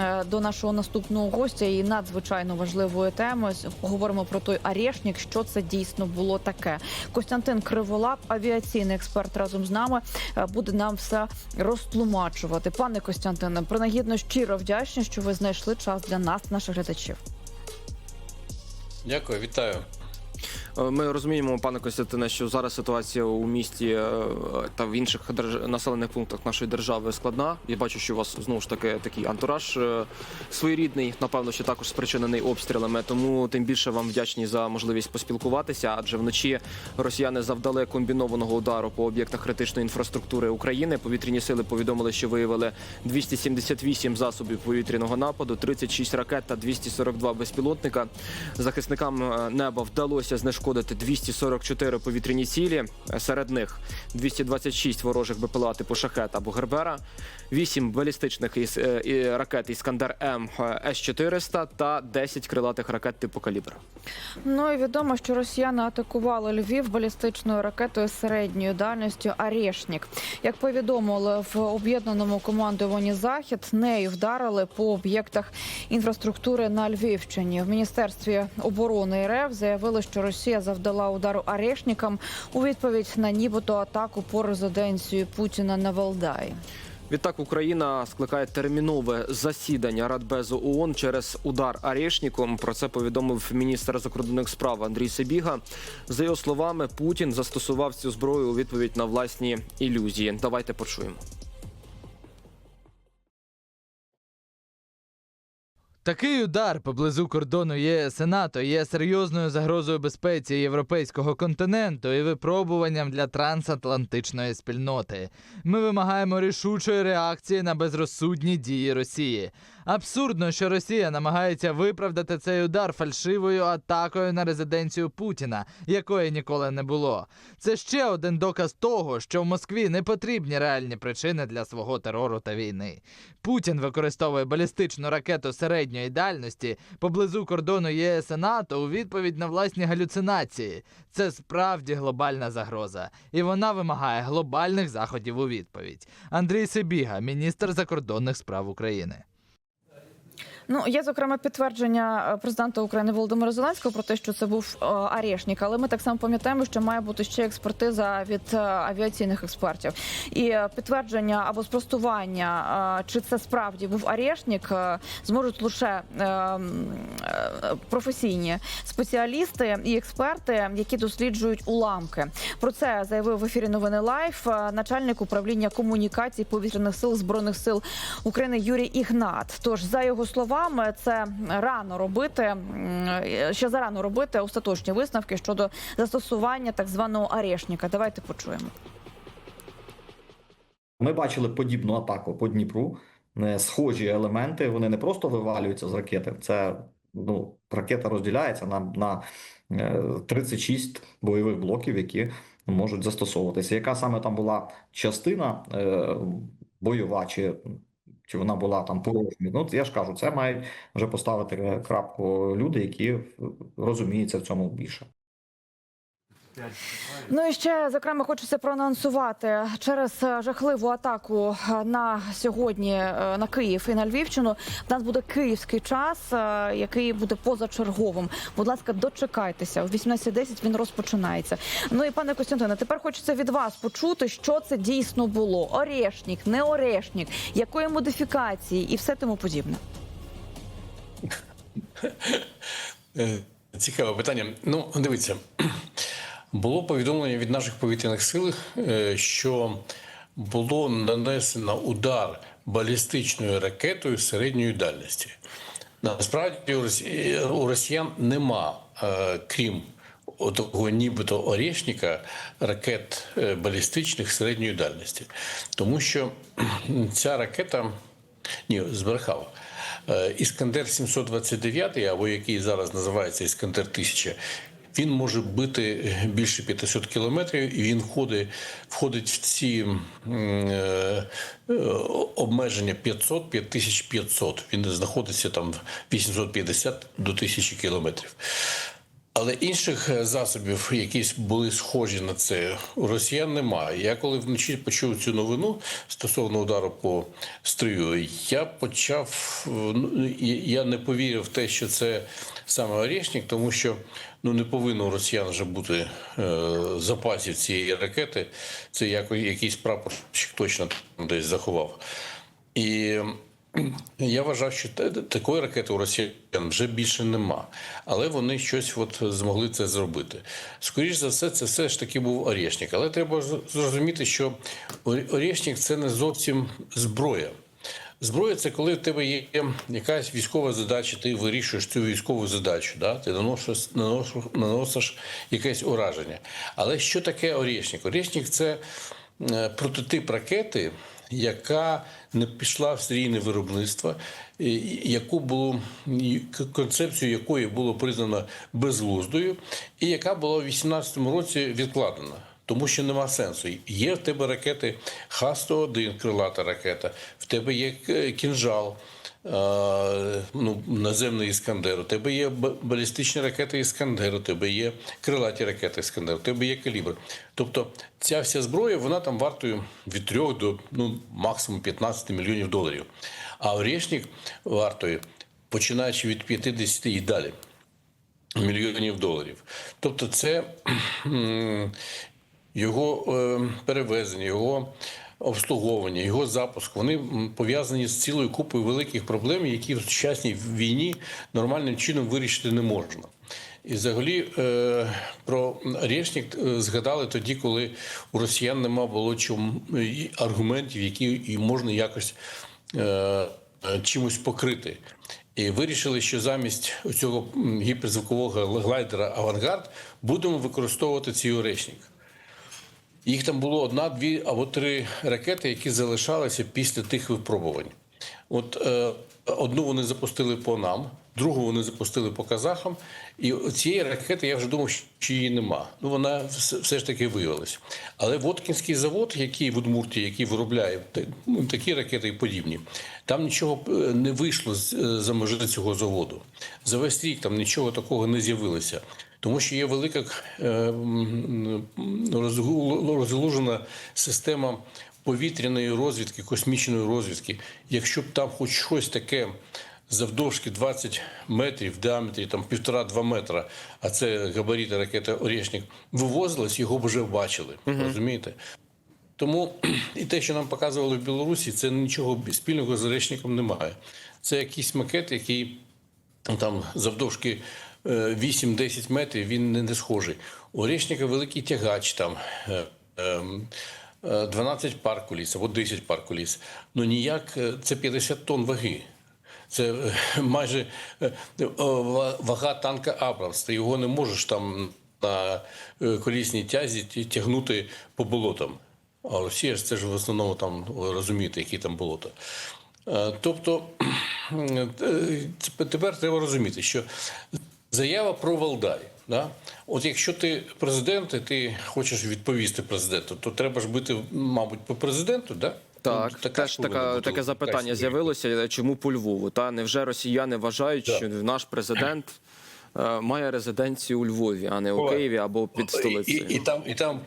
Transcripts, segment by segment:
е, до нашого наступного гостя і надзвичайно важливою темою. Поговоримо про той арешник, що це дійсно було таке. Костянтин Криволап, авіаційний експерт, разом з нами е, буде нам все розтлумачувати. Пане Костянтине, принагідно щиро вдячні, що ви знайшли час для нас, наших глядачів. Дякую, вітаю. Е, Ми розуміємо, пане Костянтине, що зараз ситуація у місті е, та в інших населених пунктах нашої держави складна. Я бачу, що у вас знову ж таки такий антураж е, своєрідний, напевно, що також спричинений обстрілами. Тому тим більше вам вдячні за можливість поспілкуватися. Адже вночі росіяни завдали комбінованого удару по об'єктах критичної інфраструктури України. Повітряні сили повідомили, що виявили 278 засобів повітряного нападу, 36 ракет та 242 безпілотника. Захисникам неба вдалося знешкодити 244 повітряні цілі. Е, Серед них 226 ворожих БПЛА типу шахет або Гербера, 8 балістичних із, е, і ракет Іскандер М е, С-400 та 10 крилатих ракет типу Калібр. Ну і відомо, що росіяни атакували Львів балістичною ракетою середньою дальністю Арешнік. Як повідомили в об'єднаному командуванні Захід, нею вдарили по об'єктах інфраструктури на Львівщині. В міністерстві оборони РФ заявили, що Росія завдала удару Арешнікам у відповідь на нібито атаку по резиденції Путіна на Валдаї. Відтак Україна скликає термінове засідання Радбезу ООН через удар Арешніком. Про це повідомив міністр закордонних справ Андрій Сибіга. За його словами, Путін застосував цю зброю у відповідь на власні ілюзії. Давайте почуємо. Такий удар поблизу кордону ЄС і НАТО є серйозною загрозою безпеці європейського континенту і випробуванням для трансатлантичної спільноти. Ми вимагаємо рішучої реакції на безрозсудні дії Росії. Абсурдно, що Росія намагається виправдати цей удар фальшивою атакою на резиденцію Путіна, якої ніколи не було. Це ще один доказ того, що в Москві не потрібні реальні причини для свого терору та війни. Путін використовує балістичну ракету середньої дальності поблизу кордону ЄС і НАТО у відповідь на власні галюцинації. Це справді глобальна загроза, і вона вимагає глобальних заходів у відповідь. Андрій Сибіга, міністр закордонних справ України. Ну є зокрема підтвердження е, президента України Володимира Зеленського про те, що це був е, арешник, але ми так само пам'ятаємо, що має бути ще експертиза від е, авіаційних експертів. І підтвердження або спростування, чи це справді був арешник, зможуть лише професійні спеціалісти і експерти, які досліджують уламки. Про це заявив в ефірі новини Лайф начальник управління комунікацій повітряних сил збройних сил України Юрій Ігнат. Тож за його словами, це рано робити ще зарано робити остаточні висновки щодо застосування так званого арешника. Давайте почуємо. Ми бачили подібну атаку по Дніпру. Е, Схожі елементи, вони не просто вивалюються з ракети. Це ну, ракета розділяється на, на е, 36 бойових блоків, які можуть застосовуватися. Яка саме там була частина е, бойова, чи, чи вона була там порожня? Ну, я ж кажу, це мають вже поставити крапку люди, які розуміються в цьому більше. Ну і ще зокрема хочеться проанонсувати через е, жахливу атаку е, на сьогодні е, на Київ і на Львівщину. В нас буде київський час, який буде позачерговим. Будь ласка, дочекайтеся. О 18.10 він розпочинається. Ну і пане Костянтине, тепер хочеться від вас почути, що це дійсно було: орешник, не орешник, якої модифікації і все тому подібне. Цікаве питання. Ну, дивіться, було повідомлення від наших повітряних сил, е, що було нанесено удар балістичною ракетою середньої дальності. Насправді у росіян нема, е, крім того нібито Орешника, ракет е, балістичних середньої дальності. Тому що ця ракета ні, збрехав. Іскандер 729, або який зараз називається Іскандер 1000, він може бити більше 500 кілометрів, і він входить, входить в ці е, обмеження 500 5500. Він знаходиться там 850 до 1000 кілометрів. Але інших е, засобів, які були схожі на це, у росіян немає. Я коли вночі почув цю новину стосовно удару по стрію, я почав е, ну, я не повірив в те, що це саме Орєшнік, тому що ну не повинно у росіян вже бути е, запасів цієї ракети. Це як, якийсь прапорщик точно десь заховав. І я вважав, що такої ракети у росіян вже більше нема. Але вони щось от змогли це зробити. Скоріше за все, це все ж таки був Орєшнік. Але треба зрозуміти, що Ор- Орєшнік це не зовсім зброя. Зброя це коли в тебе є якась військова задача, ти вирішуєш цю військову задачу, да? ти наносиш, наносиш, наносиш якесь ураження. Але що таке Орєшнік? Орєшнік це прототип ракети, яка не пішла в серійне виробництво, яку було концепцію якої було признано безглуздою, і яка була у 2018 році відкладена. Тому що нема сенсу. Є в тебе ракети Х-101, крилата ракета, в тебе є кінжал, е, ну, наземний іскандер, у тебе є балістичні ракети Іскандер, у тебе є крилаті ракети Іскандер, у тебе є калібр. Тобто ця вся зброя, вона там вартує від 3 до ну, максимум 15 мільйонів доларів. А Орєшнік вартує, починаючи від 50 і далі мільйонів доларів. Тобто, це його е, перевезення, його обслуговування, його запуск, вони пов'язані з цілою купою великих проблем, які в сучасній війні нормальним чином вирішити не можна. І взагалі е, про Решнік е, згадали тоді, коли у росіян нема було чим аргументів, які можна якось е, е, чимось покрити. І вирішили, що замість цього гіперзвукового глайдера Авангард будемо використовувати цей Орешник. Їх там було одна, дві або три ракети, які залишалися після тих випробувань. От е, одну вони запустили по нам, другу вони запустили по казахам. І цієї ракети я вже думав, що її нема. Ну вона все, ж таки виявилась. Але Воткінський завод, який в Удмурті, який виробляє ну, такі ракети і подібні, там нічого е, не вийшло з е, за межі цього заводу. За весь рік там нічого такого не з'явилося. Тому що є велика е, розгалужена система повітряної розвідки, космічної розвідки. Якщо б там хоч щось таке завдовжки 20 метрів, в діаметрі там півтора-два метра, а це габаріти ракети Орєшнік, вивозилось, його б вже бачили. Розумієте? Тому і те, що нам показували в Білорусі, це нічого спільного з Орешником немає. Це якийсь макет, який там завдовжки 8-10 метрів, він не, схожий. У Орешника великий тягач там. е, ем, е, 12 пар коліс або 10 пар коліс. Ну ніяк е, це 50 тонн ваги. Це е, майже е, е, ва- вага танка Абрамс. Ти його не можеш там на е, колісній тязі тягнути по болотам. А Росія ж це ж в основному там розумієте, які там болота. Е, Тобто е, тепер треба розуміти, що заява про Валдай. Да? От якщо ти президент, і ти хочеш відповісти президенту, то треба ж бити, мабуть, по президенту, да? Так, Ну, така теж така, бути таке запитання з'явилося. Чому по Львову? Та невже росіяни вважають, Так. що наш президент е, має резиденцію у Львові, а не у. Києві або під І, столицею? і, і там, і там.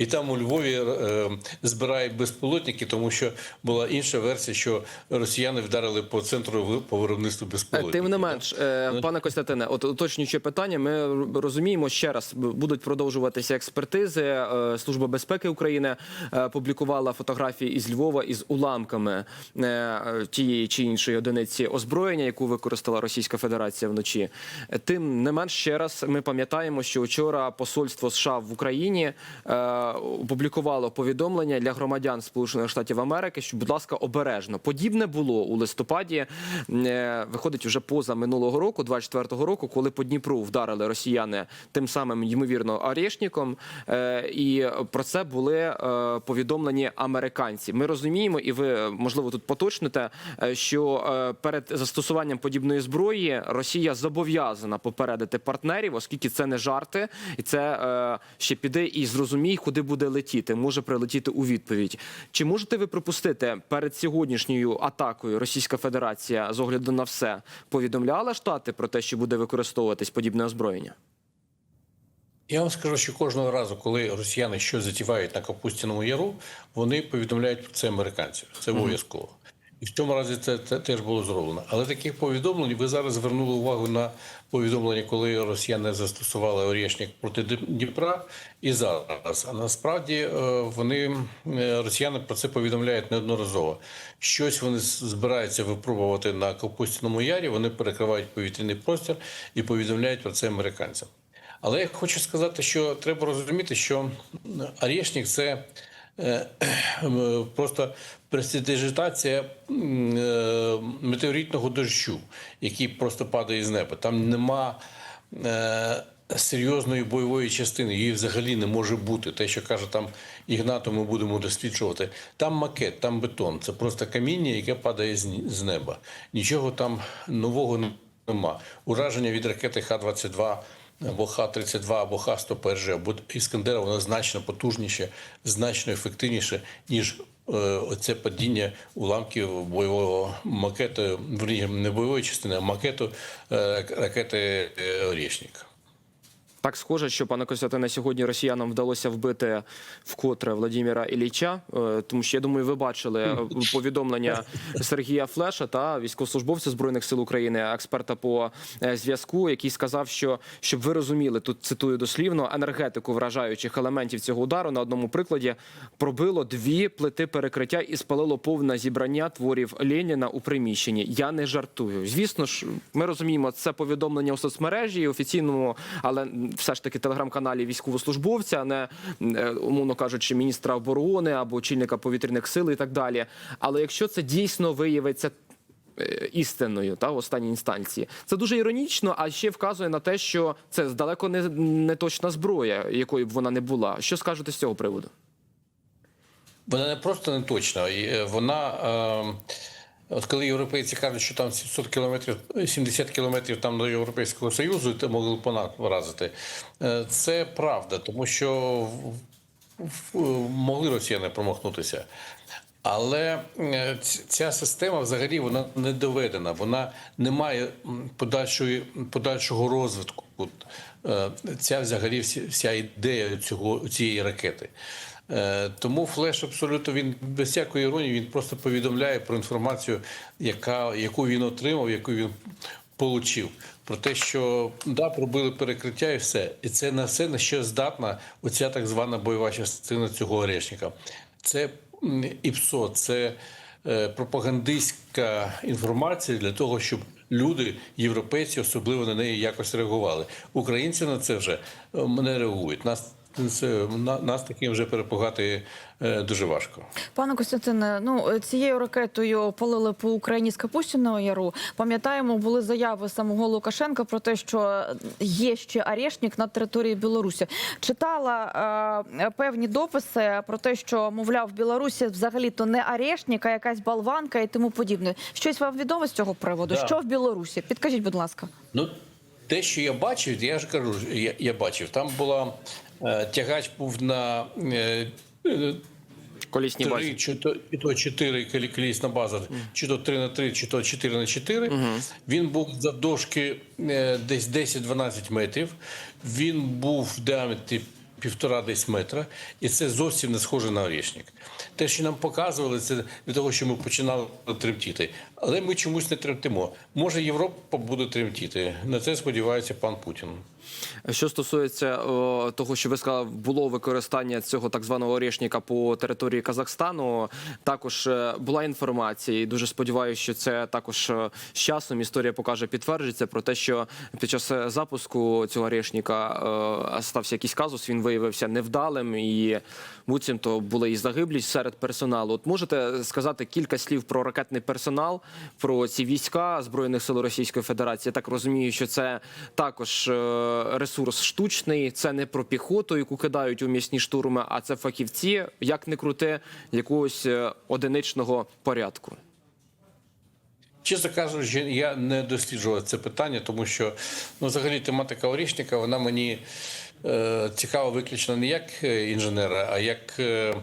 І там у Львові е, збирають безпілотники, тому що була інша версія, що росіяни вдарили по центру по виробництву безпілотників. Тим не менш, е, пане Костянтине, от уточнююче питання. Ми розуміємо ще раз, будуть продовжуватися експертизи. Е, Служба безпеки України е, публікувала фотографії із Львова із уламками е, тієї чи іншої одиниці озброєння, яку використала Російська Федерація вночі. Тим не менш, ще раз ми пам'ятаємо, що вчора посольство США в Україні е, опублікувало повідомлення для громадян Сполучених Штатів Америки, що, будь ласка, обережно. Подібне було у листопаді. е, Виходить вже поза минулого року, 24-го року, коли по Дніпру вдарили росіяни тим самим ймовірно Орешніком. Е, І про це були е, повідомлені американці. Ми розуміємо, і ви можливо тут поточните, що перед застосуванням подібної зброї Росія зобов'язана попередити партнерів, оскільки це не жарти, і це ще піде і зрозумій, куди буде летіти. Може прилетіти у відповідь. Чи можете ви припустити перед сьогоднішньою атакою Російська Федерація з огляду на все повідомляла штати про те, що буде використовуватись подібне озброєння? Я вам скажу, що кожного разу, коли росіяни щось затівають на Капустяному яру, вони повідомляють про це американців. Це обов'язково. І в цьому разі це, це теж було зроблено. Але таких повідомлень ви зараз звернули увагу на повідомлення, коли росіяни застосували Орєшник проти Дніпра і зараз. А насправді е, вони е, росіяни про це повідомляють неодноразово. Щось вони збираються випробувати на Капустіному ярі. Вони перекривають повітряний простір і повідомляють про це американцям. Але я хочу сказати, що треба розуміти, що Орєшник – це просто престидижитація м, е, метеоритного дощу, який просто падає з неба. Там нема е, серйозної бойової частини, її взагалі не може бути. Те, що каже там Ігнатов, ми будемо досліджувати. Там макет, там бетон. Це просто каміння, яке падає з неба. Нічого там нового нема. Ураження від ракети Х-22 або Х-32, або Х-101, або Іскандера, воно значно потужніше, значно ефективніше, ніж е, оце падіння уламків бойового макету, верні, не бойової частини, а макету е, ракети е, Орєшник. Так схоже, що пане Костянтине, сьогодні росіянам вдалося вбити вкотре Владимира Ілліча, е, тому що я думаю, ви бачили е, повідомлення Сергія Флеша та військовослужбовця збройних сил України, експерта по е, зв'язку, який сказав, що щоб ви розуміли, тут цитую дослівно енергетику вражаючих елементів цього удару на одному прикладі пробило дві плити перекриття і спалило повне зібрання творів Леніна у приміщенні. Я не жартую. Звісно ж, ми розуміємо, це повідомлення у соцмережі офіційному, але все ж таки телеграм-каналі військовослужбовця, а не е, умовно кажучи, міністра оборони або очільника повітряних сил і так далі. Але якщо це дійсно виявиться. е, Істинною та в останній інстанції це дуже іронічно, а ще вказує на те, що це далеко не, не точна зброя, якою б вона не була. Що скажете з цього приводу? Вона не просто не точна, е, вона. Е, От коли європейці кажуть, що там 700 кілометрів, 70 кілометрів там до Європейського Союзу, то могли понад вразити. Е, Це правда, тому що могли росіяни промахнутися. Але е, ця система взагалі вона не доведена, вона не має подальшої, подальшого розвитку. Е, Ця взагалі вся ідея цього, цієї ракети. Е, Тому флеш абсолютно він без всякої іронії, він просто повідомляє про інформацію, яка, яку він отримав, яку він получив. Про те, що да, пробили перекриття і все. І це на все на що здатна оця так звана бойова частина цього орешника. Це ІПСО, це е, пропагандистська інформація для того, щоб люди, європейці, особливо на неї якось реагували. Українці на це вже е, не реагують. Нас це на- нас таким вже перепугати е, дуже важко. Пане Костянтине, ну цією ракетою полили по Україні з Капустіного Яру. Пам'ятаємо, були заяви самого Лукашенка про те, що є ще арешник на території Білорусі. Читала е, певні дописи про те, що мовляв, в Білорусі взагалі то не арешник, а якась болванка і тому подібне. Щось вам відомо з цього приводу? Да. Що в Білорусі? Підкажіть, будь ласка. Ну, те, що я бачив, я ж кажу, я, я бачив. Там була е, тягач був на е, е, Колісній три, базі. чи то, і то чотири колі- колісна база, чи то 3 на 3, чи то 4 на 4. Він був завдовжки е, десь 10-12 метрів. Він був в діаметрі півтора десь метра, і це зовсім не схоже на орешник. Те, що нам показували, це для того, що ми починали тремтіти. Але ми чомусь не тремтимо. Може, Європа буде тремтіти. На це сподівається пан Путін. Що стосується о, того, що ви сказали, було використання цього так званого орешника по території Казахстану. Також е, була інформація, і дуже сподіваюся, що це також е, з часом історія покаже, підтверджиться про те, що під час е, запуску цього орешника стався якийсь казус. Він виявився невдалим, і буцімто були і загиблі серед персоналу. От можете сказати кілька слів про ракетний персонал, про ці війська збройних сил Російської Федерації. Я так розумію, що це також ресурс штучний. Це не про піхоту, яку кидають у місні штурми, а це фахівці, як не крути, якогось е, одиничного порядку. Чесно кажучи, я не досліджував це питання, тому що ну, взагалі тематика Орішника, вона мені е, цікава виключно не як е, інженера, а як е,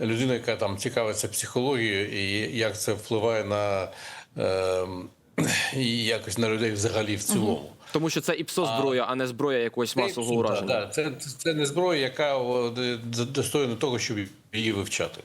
людина, яка там цікавиться психологією і як це впливає на е, якось на людей взагалі в цілому. Тому що це ІПСО зброя, а не зброя якогось масового Да, ураження. да, це, це не зброя, яка достойна того, щоб її вивчати.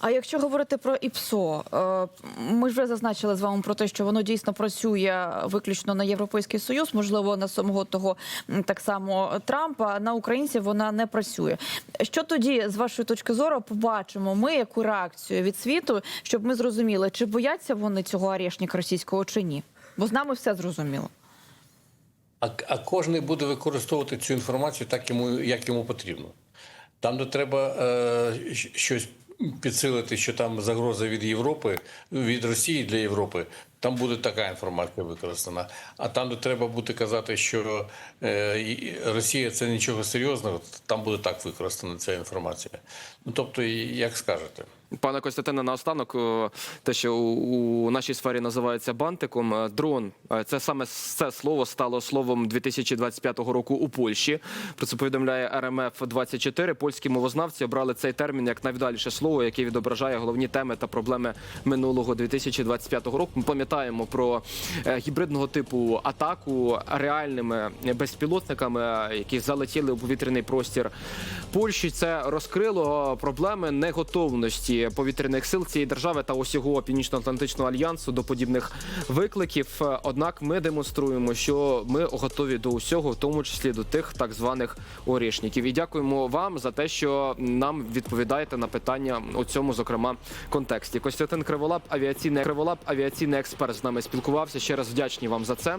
А якщо говорити про ІПСО, е, ми ж вже зазначили з вами про те, що воно дійсно працює виключно на Європейський Союз, можливо, на самого того так само Трампа. На українців вона не працює. Що тоді, з вашої точки зору, побачимо ми яку реакцію від світу, щоб ми зрозуміли, чи бояться вони цього арешника російського чи ні? Бо з нами все зрозуміло. А, а кожен буде використовувати цю інформацію так, йому, як йому потрібно. Там, де треба е, щось підсилити, що там загроза від Європи, від Росії для Європи, там буде така інформація використана. А там, де треба буде казати, що е, Росія це нічого серйозного, там буде так використана ця інформація. Ну тобто, як скажете. Пане Костянтине, наостанок, е, те, що у нашій сфері називається бантиком, е, дрон. е, Це саме це слово стало словом 2025 року у Польщі. Про це повідомляє РМФ 24 Польські мовознавці обрали цей термін як найвдаліше слово, яке відображає головні теми та проблеми минулого 2025 року. Ми пам'ятаємо про гібридного типу атаку реальними безпілотниками, які залетіли у повітряний простір Польщі. Це розкрило проблеми неготовності повітряних сил цієї держави та усього північно-атлантичного альянсу до подібних викликів. Однак ми демонструємо, що ми готові до усього, в тому числі до тих так званих орішників. І дякуємо вам за те, що нам відповідаєте на питання у цьому, зокрема, контексті. Костянтин Криволап, авіаційний Криволап, авіаційний експерт з нами спілкувався. Ще раз вдячні вам за це.